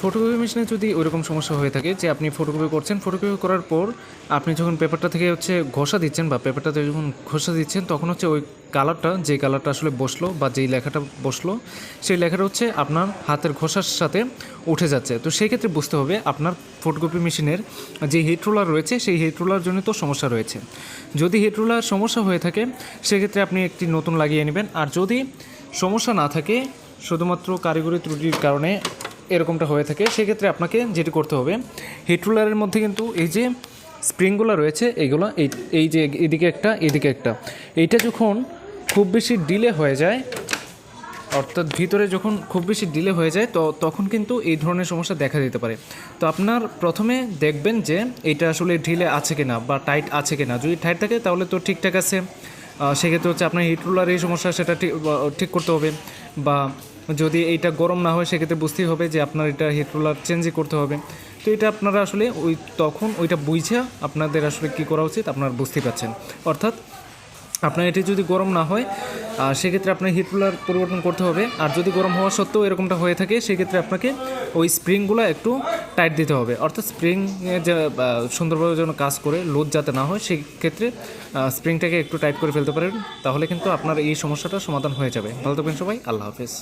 Photocopy মেশিনে যদি ওইরকম সমস্যা হয়ে থাকে যে আপনি ফটোকপি করছেন ফটোকপি করার পর আপনি যখন পেপারটা থেকে হচ্ছে ঘষা দিচ্ছেন বা পেপারটাতে যখন ঘষা দিচ্ছেন, তখন হচ্ছে ওই কালারটা যে কালারটা আসলে বসল বা যেই লেখাটা বসল, সেই লেখাটা হচ্ছে আপনার হাতের ঘষার সাথে উঠে যাচ্ছে। তো সেই ক্ষেত্রে বুঝতে হবে আপনার ফটোকপি মেশিনের যে হিট রোলার রয়েছে, সেই হিট রোলার জন্য তো সমস্যা রয়েছে। যদি হিট রোলার সমস্যা হয়ে থাকে সেক্ষেত্রে আপনি একটি নতুন লাগিয়ে নেবেন। আর যদি সমস্যা না থাকে, শুধুমাত্র কারিগরি ত্রুটির কারণে এরকমটা হয়ে থাকে, সেক্ষেত্রে আপনাকে যেটি করতে হবে হিট রোলারের মধ্যে কিন্তু এই যে স্প্রিংগুলো রয়েছে এইগুলো এই এই যে এদিকে একটা এদিকে একটা, এইটা যখন খুব বেশি ডিলে হয়ে যায়, অর্থাৎ ভিতরে যখন খুব বেশি ডিলে হয়ে যায়, তো তখন কিন্তু এই ধরনের সমস্যা দেখা দিতে পারে। তো আপনার প্রথমে দেখবেন যে এটা আসলে ঢিলে আছে কিনা বা টাইট আছে কিনা। যদি টাইট থাকে, তাহলে তো ঠিকঠাক আছে। সেক্ষেত্রে হচ্ছে আপনার হিট রোলার এই সমস্যা, সেটা ঠিক ঠিক করতে হবে। বা যদি এইটা গরম না হয় সেক্ষেত্রে বুঝতেই হবে যে আপনার এটা হিট রোলার চেঞ্জই করতে হবে। তো এটা আপনারা আসলে ওই তখন ওইটা বুঝে আপনাদের আসলে কী করা উচিত আপনারা বুঝতেই পারছেন। অর্থাৎ আপনার এটি যদি গরম না হয় আহ, সেক্ষেত্রে আপনার হিট রুলার পরিবর্তন করতে হবে। আর যদি গরম হওয়া সত্ত্বেও এরকমটা হয়ে থাকে সেক্ষেত্রে আপনাকে ওই স্প্রিংগুলো একটু টাইট দিতে হবে। অর্থাৎ স্প্রিং যে সুন্দরভাবে যেন কাজ করে লোড যাতে না হয় সেক্ষেত্রে স্প্রিংটাকে একটু টাইট করে ফেলতে পারেন তাহলে কিন্তু আপনার এই সমস্যাটা সমাধান হয়ে যাবে। ভালো থাকবেন সবাই আল্লাহ হাফেজ।